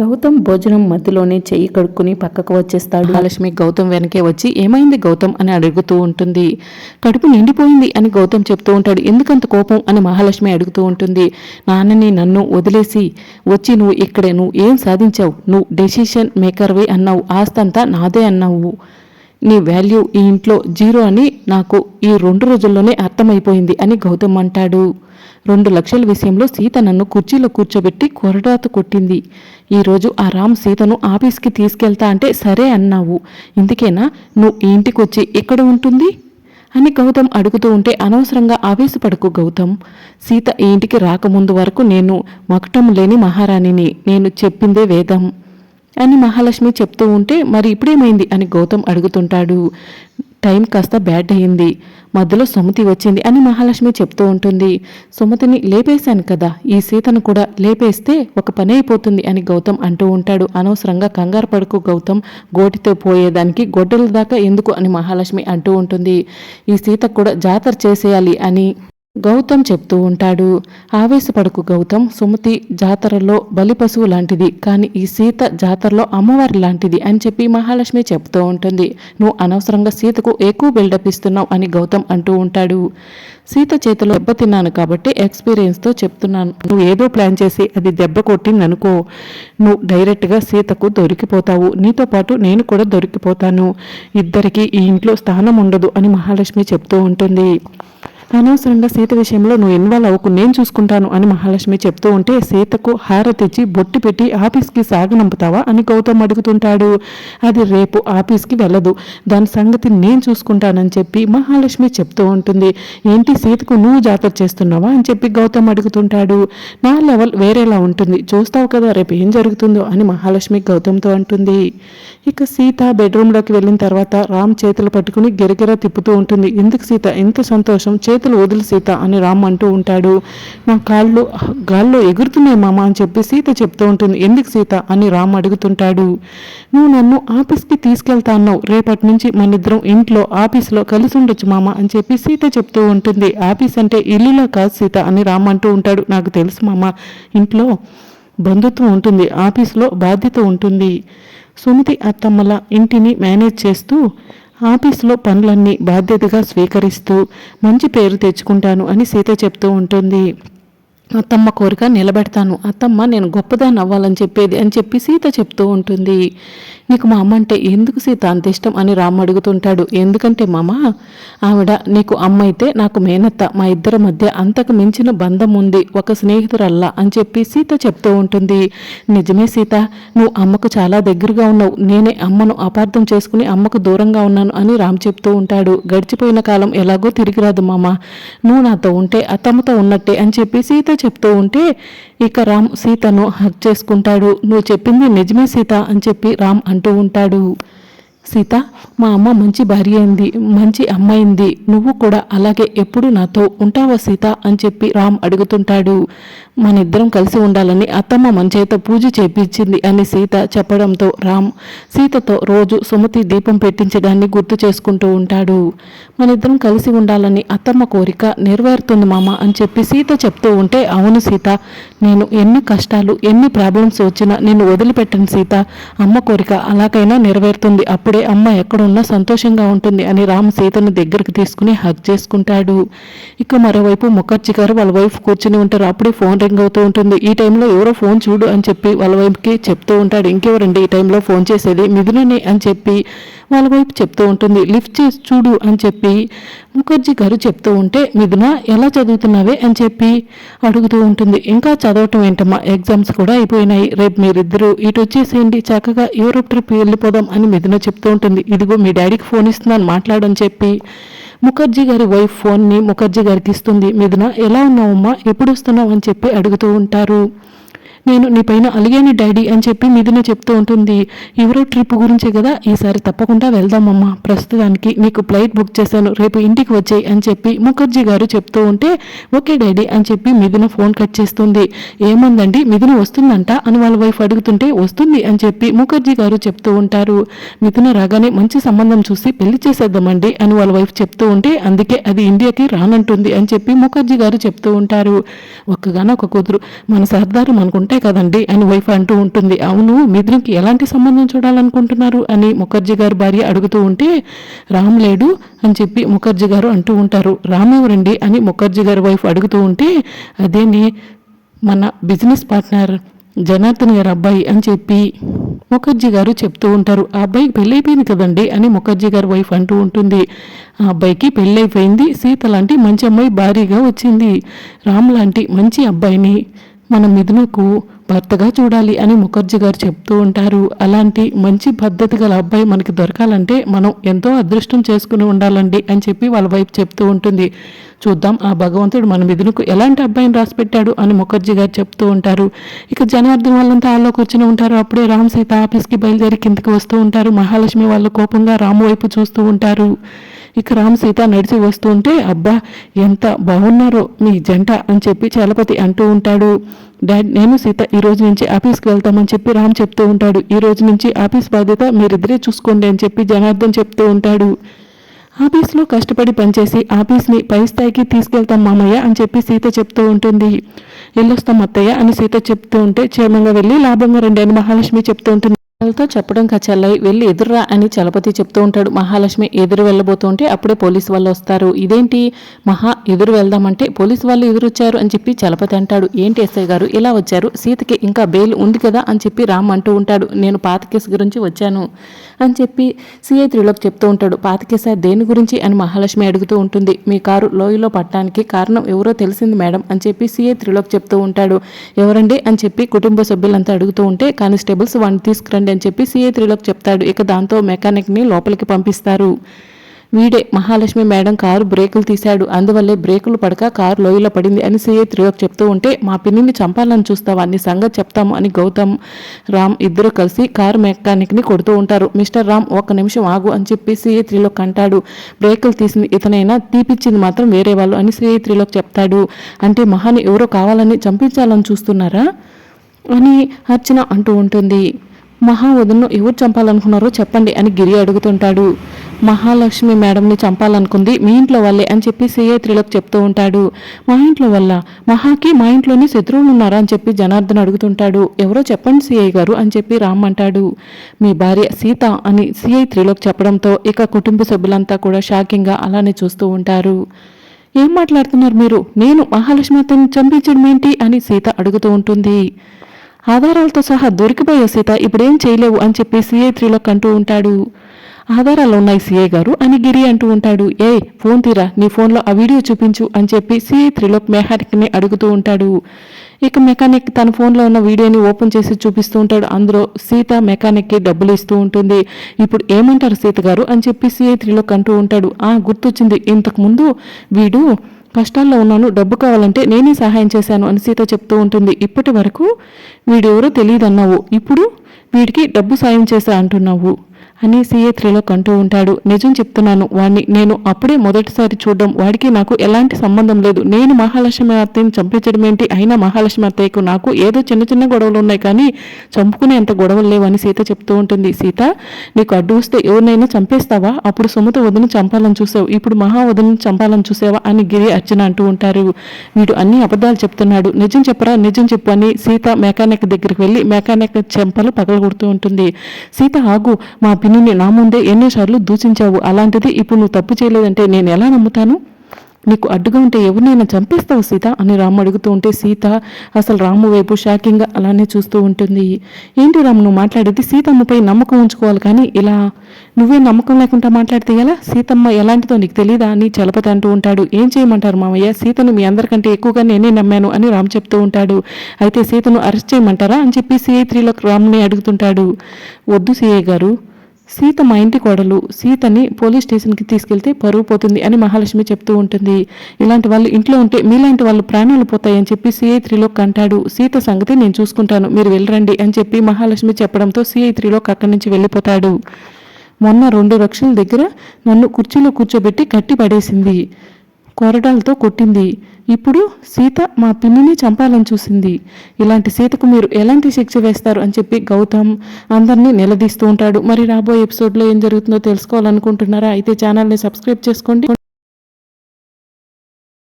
గౌతమ్ భోజనం మధ్యలోనే చెయ్యి కడుక్కుని పక్కకు వచ్చేస్తాడు. మహాలక్ష్మి గౌతమ్ వెనకే వచ్చి ఏమైంది గౌతమ్? అని అడుగుతూ ఉంటుంది. కడుపు నిండిపోయింది అని గౌతమ్ చెప్తూ ఉంటాడు. ఎందుకంత కోపం? అని మహాలక్ష్మి అడుగుతూ ఉంటుంది. నాన్నని నన్ను వదిలేసి వచ్చి నువ్వు ఇక్కడే నువ్వు ఏం సాధించావు? నువ్వు డెసిషన్ మేకర్వే అన్నావు. ఆస్తంతా నాదే అన్నావు. నీ వాల్యూ ఈ ఇంట్లో జీరో అని నాకు ఈ రెండు రోజుల్లోనే అర్థమైపోయింది అని గౌతమ్ అంటాడు. రెండు లక్షల విషయంలో సీత నన్ను కుర్చీలో కూర్చోబెట్టి కొరడాత కొట్టింది. ఈరోజు ఆ రామ్ సీతను ఆఫీస్కి తీసుకెళ్తా అంటే సరే అన్నావు. ఇందుకేనా? నువ్వు ఈ ఇంటికి వచ్చి ఎక్కడ ఉంటుంది? అని గౌతమ్ అడుగుతూ ఉంటే అనవసరంగా ఆవేశపడకు గౌతమ్. సీత ఈ ఇంటికి రాకముందు వరకు నేను మకటం లేని మహారాణిని. నేను చెప్పిందే వేదం. అని మహాలక్ష్మి చెప్తూ ఉంటే మరి ఇప్పుడేమైంది? అని గౌతమ్ అడుగుతుంటాడు. టైం కాస్త బ్యాడ్ అయ్యింది. మధ్యలో సుమతి వచ్చింది అని మహాలక్ష్మి చెప్తూ ఉంటుంది. సుమతిని లేపేశాను కదా. ఈ సీతను కూడా లేపేస్తే ఒక పని అయిపోతుంది అని గౌతమ్ అంటూ ఉంటాడు. అనవసరంగా కంగారు పడుకు గౌతమ్. గోటితో పోయేదానికి గొడ్డల దాకా ఎందుకు? అని మహాలక్ష్మి అంటూ ఉంటుంది. ఈ సీతకు కూడా జాతర చేసేయాలి అని గౌతమ్ చెప్తూ ఉంటాడు ఆవేశపడకు గౌతమ్ సుమతి జాతరలో బలి పశువు లాంటిది కానీ ఈ సీత జాతరలో అమ్మవారి లాంటిది అని చెప్పి మహాలక్ష్మి చెప్తూ ఉంటుంది. నువ్వు అనవసరంగా సీతకు ఎక్కువ బిల్డప్ ఇస్తున్నావు అని గౌతమ్ అంటూ ఉంటాడు. సీత చేతిలో దెబ్బ తిన్నాను కాబట్టి ఎక్స్పీరియన్స్తో చెప్తున్నాను. నువ్వు ఏదో ప్లాన్ చేసి అది దెబ్బ కొట్టింది అనుకో నువ్వు డైరెక్ట్గా సీతకు దొరికిపోతావు. నీతో పాటు నేను కూడా దొరికిపోతాను. ఇద్దరికి ఈ ఇంట్లో స్థానం ఉండదు అని మహాలక్ష్మి చెప్తూ ఉంటుంది. అనవసరంగా సీత విషయంలో నువ్వు ఇన్వాల్వ్ అవ్వకు నేను చూసుకుంటాను అని మహాలక్ష్మి చెప్తూ ఉంటే సీతకు హారతిచ్చి బొట్టి పెట్టి ఆఫీస్కి సాగనంపుతావా అని గౌతమ్ అడుగుతుంటాడు. అది రేపు ఆఫీస్కి వెళ్ళదు. దాని సంగతి నేను చూసుకుంటానని చెప్పి మహాలక్ష్మి చెప్తూ ఉంటుంది. ఏంటి సీతకు నువ్వు జాతర చేస్తున్నావా అని చెప్పి గౌతమ్ అడుగుతుంటాడు. నా లెవెల్ వేరేలా ఉంటుంది. చూస్తావు కదా రేపు ఏం జరుగుతుందో అని మహాలక్ష్మి గౌతమ్తో అంటుంది. ఇక సీత బెడ్రూమ్లోకి వెళ్ళిన తర్వాత రామ్ చేతులు పట్టుకుని గిరగిర తిప్పుతూ ఉంటుంది. ఎందుకు సీత? ఎంత సంతోషం. చేతులు వదులు సీత అని రామ్ అంటూ ఉంటాడు. నా కాళ్ళు గాల్లో ఎగురుతున్నాయి మామ అని చెప్పి సీత చెప్తూ ఉంటుంది. ఎందుకు సీత అని రామ్ అడుగుతుంటాడు. నువ్వు నన్ను ఆఫీస్కి తీసుకెళ్తా అన్నావు. రేపటి నుంచి మన ఇద్దరం ఇంట్లో ఆఫీస్లో కలిసి ఉండొచ్చు మామ అని చెప్పి సీత చెప్తూ ఉంటుంది. ఆఫీస్ అంటే ఇల్లులో కాదు సీత అని రామ్ అంటూ ఉంటాడు. నాకు తెలుసు మామ ఇంట్లో బంధుత్వం ఉంటుంది. ఆఫీస్లో బాధ్యత ఉంటుంది. సుమతి అత్తమ్మల ఇంటిని మేనేజ్ చేస్తూ ఆఫీసులో పనులన్నీ బాధ్యతగా స్వీకరిస్తూ మంచి పేరు తెచ్చుకుంటాను అని సీత చెప్తూ ఉంటుంది. అత్తమ్మ కోరిక నిలబెడతాను. అత్తమ్మ నేను గొప్పదాన్ని అవ్వాలని చెప్పేది అని చెప్పి సీత చెప్తూ ఉంటుంది. నీకు మా అమ్మ అంటే ఎందుకు సీత అంత ఇష్టం అని రామ్ అడుగుతుంటాడు. ఎందుకంటే మామ ఆవిడ నీకు అమ్మ అయితే నాకు మేనత్త. మా ఇద్దరి మధ్య అంతకు మించిన బంధం ఉంది. ఒక స్నేహితురల్లా అని చెప్పి సీత చెప్తూ ఉంటుంది. నిజమే సీత నువ్వు అమ్మకు చాలా దగ్గరగా ఉన్నావు. నేనే అమ్మను అపార్థం చేసుకుని అమ్మకు దూరంగా ఉన్నాను అని రామ్ చెప్తూ ఉంటాడు. గడిచిపోయిన కాలం ఎలాగో తిరిగి రాదు మామ. నువ్వు నాతో ఉంటే అత్తమ్మతో ఉన్నట్టే అని చెప్పి సీత చెప్తూ ఉంటే ఇక రామ్ సీతను హక్ చేసుకుంటాడు. నువ్వు చెప్పింది నిజమే సీత అని చెప్పి రామ్ అంటూ ఉంటాడు. సీత మా అమ్మ మంచి భార్య అయింది మంచి అమ్మాయింది. నువ్వు కూడా అలాగే ఎప్పుడు నాతో ఉంటావా సీత? అని చెప్పి రామ్ అడుగుతుంటాడు. మన ఇద్దరం కలిసి ఉండాలని అత్తమ్మ మంచేత పూజ చేపించింది అని సీత చెప్పడంతో రామ్ సీతతో రోజు సుమతి దీపం పెట్టించడాన్ని గుర్తు చేసుకుంటూ ఉంటాడు. మన ఇద్దరం కలిసి ఉండాలని అత్తమ్మ కోరిక నెరవేరుతుంది మామ అని చెప్పి సీత చెప్తూ ఉంటే అవును సీత నేను ఎన్ని కష్టాలు ఎన్ని ప్రాబ్లమ్స్ వచ్చినా నేను వదిలిపెట్టను సీత. అమ్మ కోరిక అలాగైనా నెరవేరుతుంది అప్పుడు అమ్మ ఎక్కడున్నా సంతోషంగా ఉంటుంది అని రామ్ సీతను దగ్గరికి తీసుకుని హక్ చేసుకుంటాడు. ఇక మరోవైపు ముఖర్జీ గారు వాళ్ళ వైఫ్ కూర్చుని ఉంటారు. అప్పుడే ఫోన్ రింగ్ అవుతూ ఉంటుంది. ఈ టైంలో ఎవరో ఫోన్ చూడు అని చెప్పి వాళ్ళ వైఫ్కి చెప్తూ ఉంటాడు. ఇంకెవరండి ఈ టైంలో ఫోన్ చేసేది? మిథునని అని చెప్పి వాళ్ళ వైపు చెప్తూ ఉంటుంది లిఫ్ట్ చేసి చూడు అని చెప్పి ముఖర్జీ గారు చెప్తూ ఉంటే మిథున ఎలా చదువుతున్నావే? అని చెప్పి అడుగుతూ ఉంటుంది. ఇంకా చదవటం ఏంటమ్మా? ఎగ్జామ్స్ కూడా అయిపోయినాయి. రేపు మీరిద్దరూ ఇటు వచ్చేసేయండి. చక్కగా యూరోప్ ట్రిప్ వెళ్ళిపోదాం అని మిథున చెప్తూ ఉంటుంది. ఇదిగో మీ డాడీకి ఫోన్ ఇస్తున్నాను. మాట్లాడని చెప్పి ముఖర్జీ గారి వైఫ్ ఫోన్ని ముఖర్జీ గారికి ఇస్తుంది. మిథున ఎలా ఉన్నావమ్మా? ఎప్పుడు వస్తున్నావు? అని చెప్పి అడుగుతూ ఉంటారు. నేను నీ పైన అలిగాను డాడీ అని చెప్పి మిథున చెప్తూ ఉంటుంది. ఎవరో ట్రిప్ గురించే కదా? ఈసారి తప్పకుండా వెళ్దామమ్మా. ప్రస్తుతానికి నీకు ఫ్లైట్ బుక్ చేశాను. రేపు ఇంటికి వచ్చేయి అని చెప్పి ముఖర్జీ గారు చెప్తూ ఉంటే ఓకే డాడీ అని చెప్పి మిథున ఫోన్ కట్ చేస్తుంది. ఏముందండి? మిథున వస్తుందంట అని వాళ్ళ వైఫ్ అడుగుతుంటే వస్తుంది అని చెప్పి ముఖర్జీ గారు చెప్తూ ఉంటారు. మిథున రాగానే మంచి సంబంధం చూసి పెళ్ళి చేసేద్దామండి అని వాళ్ళ వైఫ్ చెప్తూ ఉంటే అందుకే అది ఇండియాకి రానంటుంది అని చెప్పి ముఖర్జీ గారు చెప్తూ ఉంటారు. ఒక్కగానో ఒక కూతురు. మన సర్దారు మనకుంటే కరెక్టే కదండి అని వైఫ్ అంటూ ఉంటుంది. అవును మిథున్కి ఎలాంటి సంబంధం చూడాలనుకుంటున్నారు? అని ముఖర్జీ గారు భార్య అడుగుతూ ఉంటే రామ్ లేడు అని చెప్పి ముఖర్జీ గారు అంటూ ఉంటారు. రామ్ ఎవరండి అని ముఖర్జీ గారి వైఫ్ అడుగుతూ ఉంటే అదేని మన బిజినెస్ పార్ట్నర్ జనార్దన్ గారి అబ్బాయి అని చెప్పి ముఖర్జీ గారు చెప్తూ ఉంటారు. ఆ అబ్బాయికి పెళ్ళైపోయింది కదండి అని ముఖర్జీ గారి వైఫ్ అంటూ ఉంటుంది. ఆ అబ్బాయికి పెళ్ళైపోయింది. సీత లాంటి మంచి అమ్మాయి భారీగా వచ్చింది. రామ్ లాంటి మంచి అబ్బాయిని మన మిథునకు భర్తగా చూడాలి అని ముఖర్జీ గారు చెప్తూ ఉంటారు. అలాంటి మంచి పద్ధతి గల అబ్బాయి మనకి దొరకాలంటే మనం ఎంతో అదృష్టం చేసుకుని ఉండాలండి అని చెప్పి వాళ్ళ వైపు చెప్తూ ఉంటుంది. చూద్దాం ఆ భగవంతుడు మన మిథునకు ఎలాంటి అబ్బాయిని రాసి పెట్టాడు అని ముఖర్జీ గారు చెప్తూ ఉంటారు. ఇక జనార్దన్ వాళ్ళంతా ఆల్లో కూర్చుని ఉంటారు. అప్పుడే రామ్ సీత ఆఫీస్కి బయలుదేరి కిందకి వస్తూ ఉంటారు. మహాలక్ష్మి వాళ్ళు కోపంగా రాము వైపు చూస్తూ ఉంటారు. ఇక రామ్ సీత నడిచి వస్తూ ఉంటే అబ్బా ఎంత బాగున్నారో మీ జంట అని చెప్పి చలపతి అంటూ ఉంటాడు. డాడ్ నేను సీత ఈ రోజు నుంచి ఆఫీస్కి వెళ్తామని చెప్పి రామ్ చెప్తూ ఉంటాడు. ఈ రోజు నుంచి ఆఫీస్ బాధ్యత మీరిద్దరే చూసుకోండి అని చెప్పి జనార్దన్ చెప్తూ ఉంటాడు. ఆఫీస్లో కష్టపడి పనిచేసి ఆఫీస్ని పై స్థాయికి తీసుకెళ్తాం మామయ్య అని చెప్పి సీత చెప్తూ ఉంటుంది. వెళ్ళొస్తాం అత్తయ్య అని సీత చెప్తూ ఉంటే క్షేమంగా వెళ్ళి లాభంగా రండి అని మహాలక్ష్మి చెప్తూ ఉంటుంది. వాళ్ళతో చెప్పడం కచ్చల్లై వెళ్ళి ఎదురురా అని చలపతి చెప్తూ ఉంటాడు. మహాలక్ష్మి ఎదురు వెళ్ళబోతుంటే అప్పుడే పోలీసు వాళ్ళు వస్తారు. ఇదేంటి? మహా ఎదురు వెళ్దామంటే పోలీసు వాళ్ళు ఎదురొచ్చారు అని చెప్పి చలపతి అంటాడు. ఏంటి ఎస్ఐ గారు? ఇలా వచ్చారు? సీతకి ఇంకా బెయిల్ ఉంది కదా అని చెప్పి రామ్ అంటూ ఉంటాడు. నేను పాత కేసు గురించి వచ్చాను అని చెప్పి సిఐ త్రిలోక్ చెప్తూ ఉంటాడు. పాత కేసు? దేని గురించి? అని మహాలక్ష్మి అడుగుతూ ఉంటుంది. మీ కారు లోయలో పట్టడానికి కారణం ఎవరో తెలిసింది మేడం అని చెప్పి సిఐ త్రిలోక్ చెప్తూ ఉంటాడు. ఎవరండి? అని చెప్పి కుటుంబ సభ్యులంతా అడుగుతూ ఉంటే కానిస్టేబుల్స్ వాడిని తీసుకురండి అని చెప్పి సిఏ త్రిలోక్ చెప్తాడు. ఇక దాంతో మెకానిక్ని లోపలికి పంపిస్తారు. వీడే మహాలక్ష్మి మేడం కారు బ్రేకులు తీశాడు. అందువల్లే బ్రేకులు పడక కారు లోయలో పడింది అని సిఐ త్రిలోక్ చెప్తూ ఉంటే మా పిన్నిని చంపాలని చూస్తావా? నీ సంగతి చెప్తాము అని గౌతమ్ రామ్ ఇద్దరు కలిసి కారు మెకానిక్ని కొడుతూ ఉంటారు. మిస్టర్ రామ్ ఒక్క నిమిషం ఆగు అని చెప్పి సిఏ త్రిలోక్ అంటాడు. బ్రేకులు తీసింది ఇతనైనా? తీపిచ్చింది మాత్రం వేరే వాళ్ళు అని సిఐ త్రిలోక్ చెప్తాడు. అంటే మహాని ఎవరో కావాలని చంపించాలని చూస్తున్నారా? అని అర్చన అంటూ ఉంటుంది. మహావదన్ను ఎవరు చంపాలనుకున్నారో చెప్పండి అని గిరి అడుగుతుంటాడు. మహాలక్ష్మి మేడంని చంపాలనుకుంది మీ ఇంట్లో వాళ్ళే అని చెప్పి సిఐ త్రిలోక్ చెప్తూ ఉంటాడు. మా ఇంట్లో వల్ల మహాకి మా ఇంట్లోనే శత్రువులు ఉన్నారా అని చెప్పి జనార్దన్ అడుగుతుంటాడు. ఎవరో చెప్పండి సిఐ గారు అని చెప్పి రామ్ అంటాడు. మీ భార్య సీత అని సిఐ త్రిలోక్ చెప్పడంతో ఇక కుటుంబ సభ్యులంతా కూడా షాకింగ్గా అలానే చూస్తూ ఉంటారు. ఏం మాట్లాడుతున్నారు మీరు? నేను మహాలక్ష్మి అతన్ని చంపించడం ఏంటి అని సీత అడుగుతూ ఉంటుంది. ఆధారాలతో సహా దొరికిపోయే సీత ఇప్పుడేం చేయలేవు అని చెప్పి సిఐ త్రీలోకి అంటూ ఉంటాడు. ఆధారాలు ఉన్నాయి సిఐ గారు అని గిరి అంటూ ఉంటాడు. ఏ ఫోన్ తీరా నీ ఫోన్లో ఆ వీడియో చూపించు అని చెప్పి సిఐ త్రిలోక్ మెకానిక్ని అడుగుతూ ఉంటాడు. ఇక మెకానిక్ తన ఫోన్లో ఉన్న వీడియోని ఓపెన్ చేసి చూపిస్తూ ఉంటాడు. అందులో సీత మెకానిక్కి డబ్బులు ఇస్తూ ఉంటుంది. ఇప్పుడు ఏమంటారు సీత గారు అని చెప్పి సిఐ త్రిలోక్ అంటూ ఉంటాడు. ఆ గుర్తొచ్చింది. ఇంతకుముందు వీడు కష్టాల్లో ఉన్నాను డబ్బు కావాలంటే నేనే సహాయం చేశాను అని సీత చెప్తూ ఉంటుంది. ఇప్పటి వరకు వీడెవరో తెలియదు అన్నావు ఇప్పుడు వీడికి డబ్బు సాయం చేశా అంటున్నావు. అని సీఏ త్రీలో కంటూ ఉంటాడు. నిజం చెప్తున్నాను వాణ్ణి నేను అప్పుడే మొదటిసారి చూడడం వాడికి నాకు ఎలాంటి సంబంధం లేదు. నేను మహాలక్ష్మి అత్తయ్యని చంపించడం ఏంటి? అయినా మహాలక్ష్మి అత్తయ్యకు నాకు ఏదో చిన్న చిన్న గొడవలు ఉన్నాయి కానీ చంపుకునే అంత గొడవలు లేవని సీత చెప్తూ ఉంటుంది. సీత నీకు అడ్డు వస్తే ఎవరినైనా చంపేస్తావా? అప్పుడు సుమత వదిన చంపాలని చూసావు. ఇప్పుడు మహా వదిన చంపాలని చూసావా? అని గిరి అర్చన అంటూ ఉంటారు. వీడు అన్ని అబద్ధాలు చెప్తున్నాడు. నిజం చెప్పరా? నిజం చెప్పు అని సీత మెకానిక్ దగ్గరికి వెళ్ళి మెకానిక్ చెంపలు పగలగొడుతూ ఉంటుంది. సీత ఆగు. మా పిన్నిని నా ముందే ఎన్నిసార్లు దూషించావు. అలాంటిది ఇప్పుడు నువ్వు తప్పు చేయలేదంటే నేను ఎలా నమ్ముతాను? నీకు అడ్డుగా ఉంటే ఎవరినైనా చంపేస్తావు సీత? అని రాము అడుగుతూ ఉంటే సీత అసలు రాము వైపు షాకింగ్గా అలానే చూస్తూ ఉంటుంది. ఏంటి రాము నువ్వు మాట్లాడేది సీతమ్మపై నమ్మకం ఉంచుకోవాలి కానీ ఇలా నువ్వే నమ్మకం లేకుండా మాట్లాడితే ఎలా? సీతమ్మ ఎలాంటిదో నీకు తెలియదా అని చలపతి అంటూ ఉంటాడు. ఏం చేయమంటారు మామయ్య? సీతను మీ అందరికంటే ఎక్కువగా నేనే నమ్మాను అని రామ్ చెప్తూ ఉంటాడు. అయితే సీతను అరెస్ట్ చేయమంటారా? అని చెప్పి సిఐ త్రీలో రామ్ని అడుగుతుంటాడు. వద్దు సిఐ గారు. సీత మా ఇంటి కోడలు. సీతని పోలీస్ స్టేషన్కి తీసుకెళ్తే పరువు పోతుంది అని మహాలక్ష్మి చెప్తూ ఉంటుంది. ఇలాంటి వాళ్ళు ఇంట్లో ఉంటే మీలాంటి వాళ్ళు ప్రాణాలు పోతాయని చెప్పి సిఐ త్రీలోక్ అంటాడు. సీత సంగతి నేను చూసుకుంటాను. మీరు వెళ్ళరండి అని చెప్పి మహాలక్ష్మి చెప్పడంతో సిఐ త్రీలోక్ అక్కడి నుంచి వెళ్ళిపోతాడు. మొన్న రెండు లక్షల దగ్గర నన్ను కుర్చీలో కూర్చోబెట్టి కట్టి పడేసింది కొరడాలతో కొట్టింది. ఇప్పుడు సీత మా పిన్నిని చంపాలని చూసింది. ఇలాంటి సీతకు మీరు ఎలాంటి శిక్ష వేస్తారు అని చెప్పి గౌతమ్ అందరినీ నిలదీస్తూ ఉంటాడు. మరి రాబోయే ఎపిసోడ్లో ఏం జరుగుతుందో తెలుసుకోవాలనుకుంటున్నారా? అయితే ఛానల్ని సబ్స్క్రైబ్ చేసుకోండి.